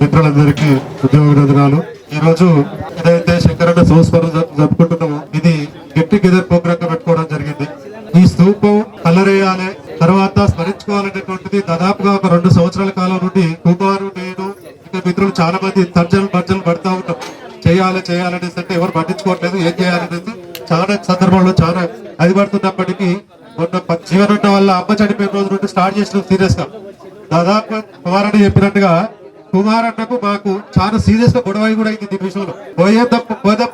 మిత్రులందరికీ ఉద్యోగ ఈ రోజు ఏదైతే శంకరన్న సంస్మరణ జరుపుకుంటున్నామో ఇది గెట్ టుగెదర్ ప్రోగ్రామ్ పెట్టుకోవడం జరిగింది. ఈ స్తూపం కలరేయాలి తర్వాత స్మరించుకోవాలనేటువంటిది దాదాపుగా ఒక రెండు సంవత్సరాల కాలం నుండి కుమారు నేను ఇంకా మిత్రులు చాలా మంది తర్జలు భర్జనలు పడతా ఉంటాం. చేయాలి చేయాలనేసి అంటే ఎవరు పట్టించుకోవట్లేదు ఏం చేయాలనేసి చాలా సందర్భంలో చాలా అది పడుతున్నప్పటికీ మొన్న జీవనుండ వల్ల అమ్మ చనిపోయిన రోజు నుండి స్టార్ట్ చేసిన సీరియస్గా దాదాపు కుమారన్న చెప్పినట్టుగా కుమారన్నకు మాకు చాలా సీరియస్గా గొడవ కూడా అయింది దీని విషయంలో. పోయేద్దాం పోదాం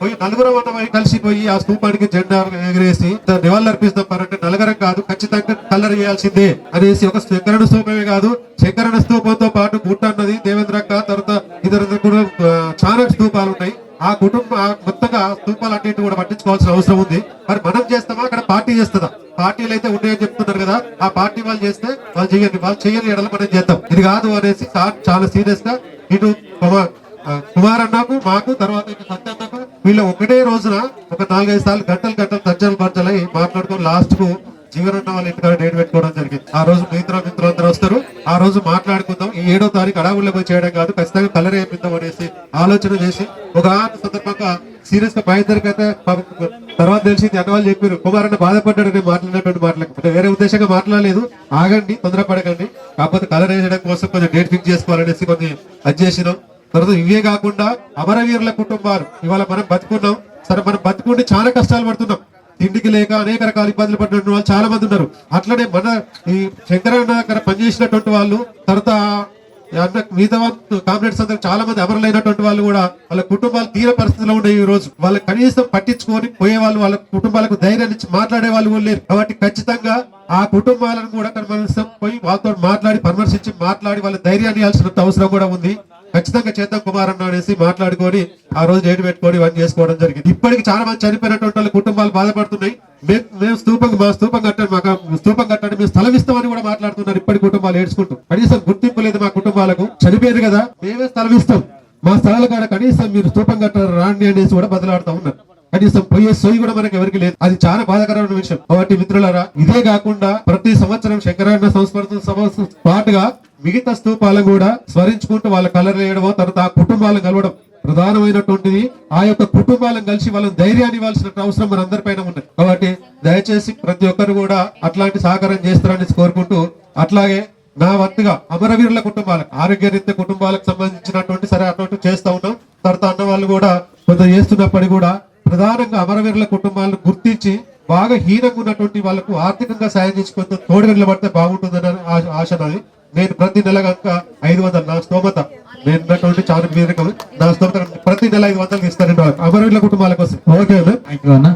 పోయి నలుగురం అన్నమై కలిసి పోయి ఆ స్తూపానికి జెండా ఎగరేసి నివాళులు అర్పిస్తాం పరంటే నలుగురం కాదు ఖచ్చితంగా కలర్ చేయాల్సిందే అనేసి ఒక శంకరణ స్తూపమే కాదు శంకరణ స్తూపంతో పాటు గుట్ట అన్నది దేవేంద్రక్క తర్వాత ఇతర కూడా చాలా స్తూపాలు ఉన్నాయి. ఆ కుటుంబ కొత్తగా మొత్తంగా అన్నింటి కూడా పట్టించుకోవాల్సిన అవసరం ఉంది. మరి మనం చేస్తామా? అక్కడ పార్టీ చేస్తుందా? పార్టీలు అయితే ఉన్నాయని చెప్తున్నారు కదా. ఆ పార్టీ వాళ్ళు చేస్తే వాళ్ళు చేయండి వాళ్ళు చేయని ఎడల మనం చేద్దాం. ఇది కాదు అనేసి సార్ చాలా సీరియస్గా ఇటు కుమార్ అన్నకు మాకు తర్వాత సత్య అన్నకు వీళ్ళ ఒకటే రోజున ఒక నాలుగైదు సార్లు గంటలు గంటలు తర్జనలు పర్చలై మాట్లాడుకుని లాస్ట్కు జీవనన్న వాళ్ళ ఇంటికాడ డేట్ పెట్టుకోవడం జరిగింది. ఆ రోజు మిగతా మిత్రులందరూ వస్తారు. ఆ రోజు మాట్లాడుకుందాం. ఈ ఏడో తారీఖు అడవుల్లో పోయి చేయడం కాదు. ఖచ్చితంగా కలర్ వేపిద్దాం అనేసి ఆలోచన చేసి ఒక సందర్భంగా సీరియస్గా మా అయితే తర్వాత తెలిసింది అన్న వాళ్ళు చెప్పారు. కుమారన్న నేను మాట్లాడినటువంటి మాటలకు. వేరే ఉద్దేశంగా మాట్లాడలేదు. ఆగండి తొందరపడకండి. కాకపోతే కలర్ వేయడం కోసం కొంచెం డేట్ ఫిక్స్ చేసుకోవాలనేసి కొన్ని అది చేసినాం. తర్వాత ఇవే కాకుండా అమరవీరుల కుటుంబాలు. ఇవాళ మనం బతుకున్నాం. సరే మనం బతుకుంటే చాలా కష్టాలు పడుతున్నాం. తిండికి లేక అనేక రకాల ఇబ్బందులు పడినటువంటి వాళ్ళు చాలా మంది ఉన్నారు. అట్లనే మన ఈ శంకరన్న అక్కడ పనిచేసినటువంటి వాళ్ళు తర్వాత అన్న మిగతా కామ్రేడ్స్ అందరూ చాలా మంది అమరులైనటువంటి వాళ్ళు కూడా వాళ్ళ కుటుంబాలు తీర పరిస్థితిలో ఉన్నాయి ఈ రోజు. వాళ్ళ కనీసం పట్టించుకొని పోయే వాళ్ళు వాళ్ళ కుటుంబాలకు ధైర్యాన్ని ఇచ్చి మాట్లాడే వాళ్ళు కూడా లేరు. కాబట్టి ఖచ్చితంగా ఆ కుటుంబాలను కూడా కనీసం పోయి వాళ్ళతో మాట్లాడి పరామర్శించి మాట్లాడి వాళ్ళ ధైర్యాన్ని ఇవ్వాల్సినంత అవసరం కూడా ఉంది. ఖచ్చితంగా చేద్దాం కుమార్ అన్న అనేసి మాట్లాడుకొని ఆ రోజు డేట్ పెట్టుకొని ఇవన్నీ చేసుకోవడం జరిగింది. ఇప్పటికి చాలా మంది చనిపోయినటువంటి వాళ్ళ కుటుంబాలు బాధపడుతున్నాయి. మేము స్థూపం మా స్థూపం కట్టండి మాకు స్తూపం కట్టండి మేము స్థలం ఇస్తామని కూడా మాట్లాడుతున్నారు ఇప్పటి కుటుంబాలు ఏడ్చుకుంటూ. కనీసం గుర్తింపు లేదు మా కుటుంబాలకు. చనిపోయారు కదా మేమే స్థలం ఇస్తాం. మా స్థలాల కాడ కనీసం మీరు స్తూపం కట్టారు రాండి అనేసి కూడా బదులాడుతూ ఉన్నారు. కనీసం పోయే సోయి కూడా మనకి ఎవరికి లేదు. అది చాలా బాధాకరమైన విషయం. కాబట్టి మిత్రులారా ఇదే కాకుండా ప్రతి సంవత్సరం శంకరాయణ సంస్మరణ సభ పాటుగా మిగతా స్థూపాలను కూడా స్మరించుకుంటూ వాళ్ళ కలర్ వేయడమో తర్వాత ఆ కుటుంబాలను కలవడం ప్రధానమైనటువంటిది. ఆ యొక్క కుటుంబాలను కలిసి వాళ్ళని ధైర్యాన్ని ఇవ్వాల్సిన అవసరం మన అందరిపైన ఉన్నది. కాబట్టి దయచేసి ప్రతి ఒక్కరు కూడా అట్లాంటి సహకారం చేస్తారని కోరుకుంటూ అట్లాగే నా వంతుగా అమరవీరుల కుటుంబాలకు ఆరోగ్యరీత్య కుటుంబాలకు సంబంధించినటువంటి సరే అటువంటి చేస్తూ ఉన్నాం. తర్వాత అన్న వాళ్ళు కూడా కొంత చేస్తున్నప్పటికీ కూడా ప్రధానంగా అమరవీరుల కుటుంబాలను గుర్తించి బాగా హీనంగా ఉన్నటువంటి వాళ్ళకు ఆర్థికంగా సాయం చేసి కొంత తోడుగా నిలబడితే బాగుంటుందని ఆశ నాది. నేను ప్రతి నెల కనుక ఐదు వందలు నా స్తోమత నేను ఉన్నటువంటి చాలా నా స్తోమత ప్రతి నెల ఐదు వందలు ఇస్తానండి అమరవీళ్ళ కుటుంబాల కోసం. ఓకే థ్యాంక్ యూ అన్న.